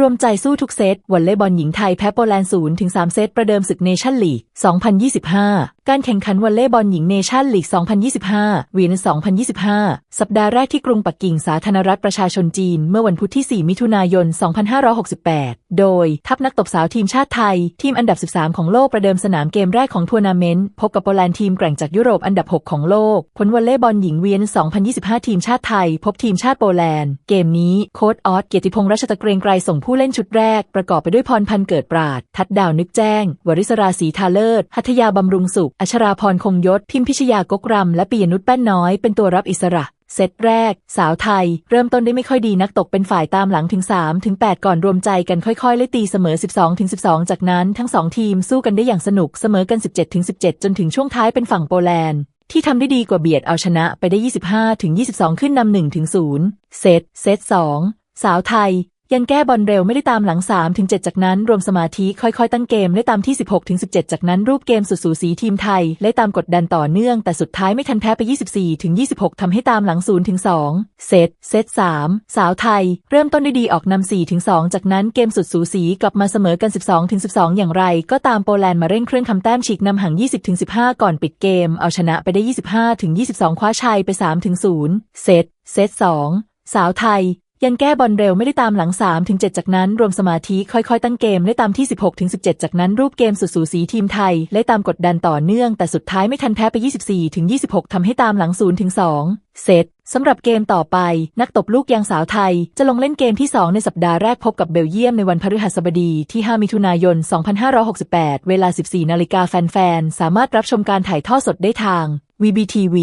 รวมใจสู้ทุกเซตวอลเลย์บอลหญิงไทยแพ้โปแลนด์0ถึง3เซตประเดิมศึกเนชั่นลีก 2025 การแข่งขันวอลเลย์บอลหญิงเนชั่นลีก 2025 เวีน2025 สัปดาห์แรกที่กรุงปักกิ่งสาธารณรัฐประชาชนจีน เมื่อวันพุธที่ 4 มิถุนายน 2568 โดย ทัพนักตบสาวทีมชาติไทย ทีมอันดับ 13 ของโลกประเดิมสนามเกมแรกของทัวร์นาเมนต์ พบกับโปแลนด์ทีมแกร่งจากยุโรปอันดับ 6 ของโลก ผลวอลเลย์บอลหญิงเวียน 2025 ทีมชาติไทย พบทีมชาติโปแลนด์ เกมนี้โค้ชออสเกียรติพงษ์รัชตะเกรงไกรส่งผู้เล่นชุดแรก ประกอบไปด้วยพรพันธ์เกิดปราด ทัดดาวนึกแจ้ง วริศราศรีทาเลิศหัตยาบำรุงสุขอัชราพรคงยศ พิมพิชยากกรำและปียนุชแป้นน้อยเป็นตัวรับอิสระ เซตแรก สาวไทย เริ่มต้นได้ไม่ค่อยดีนักตกเป็นฝ่ายตามหลังถึง 3 ถึง 8 ก่อนรวมใจกันค่อยๆและตีเสมอ 12 ถึง 12 จากนั้นทั้ง 2 ทีมสู้กันได้อย่างสนุกเสมอกัน 17 ถึง 17 จนถึงช่วงท้ายเป็นฝั่งโปแลนด์ที่ทำได้ดีกว่าเบียดเอาชนะไปได้ 25 ถึง 22 ขึ้นนำ1ถึง0เซต เซต 2 สาวไทย ยังแก้บอลเร็วไม่ได้ตามหลัง3ถึง7จากนั้น รวมสมาธิค่อยๆ ตั้งเกมได้ตามที่ 16ถึง17 จากนั้นรูปเกมสุดสูสีทีมไทยไล่ตามกดดันต่อเนื่อง แต่สุดท้ายไม่ทันแพ้ไป 24ถึง26ทำให้ตามหลัง0ถึง2เซตเซต3สาวไทย เริ่มต้นได้ดีออกนำ4ถึง2จากนั้นเกมสุดสูสีกลับมาเสมอกัน 12ถึง12 อย่างไร ก็ตามโปแลนด์มาเร่งเครื่องทำแต้มฉีกนำห่าง20ถึง15 ก่อนปิดเกม เอาชนะไปได้ 25ถึง22 คว้าชัยไป3ถึง0เซตเซต2สาวไทย ยังแก้บอลเร็วไม่ได้ตามหลัง 3 ถึง 7 จากนั้น รวมสมาธิค่อยๆ ตั้งเกมได้ตามที่ 16 ถึง 17 จากนั้น รูปเกมสุดสูสีทีมไทยไล่ตามกดดันต่อเนื่อง แต่สุดท้ายไม่ทันแพ้ไป 24 ถึง 26 ทำให้ตามหลัง 0 ถึง 2เซตสำหรับเกมต่อไป นักตบลูกยางสาวไทย จะลงเล่นเกมที่ 2 ในสัปดาห์แรกพบกับเบลเยียมในวันพฤหัสบดีที่ 5 มิถุนายน 2568 เวลา 14 นาฬิกาแฟนๆ สามารถรับชมการถ่ายทอดสดได้ทาง VBTV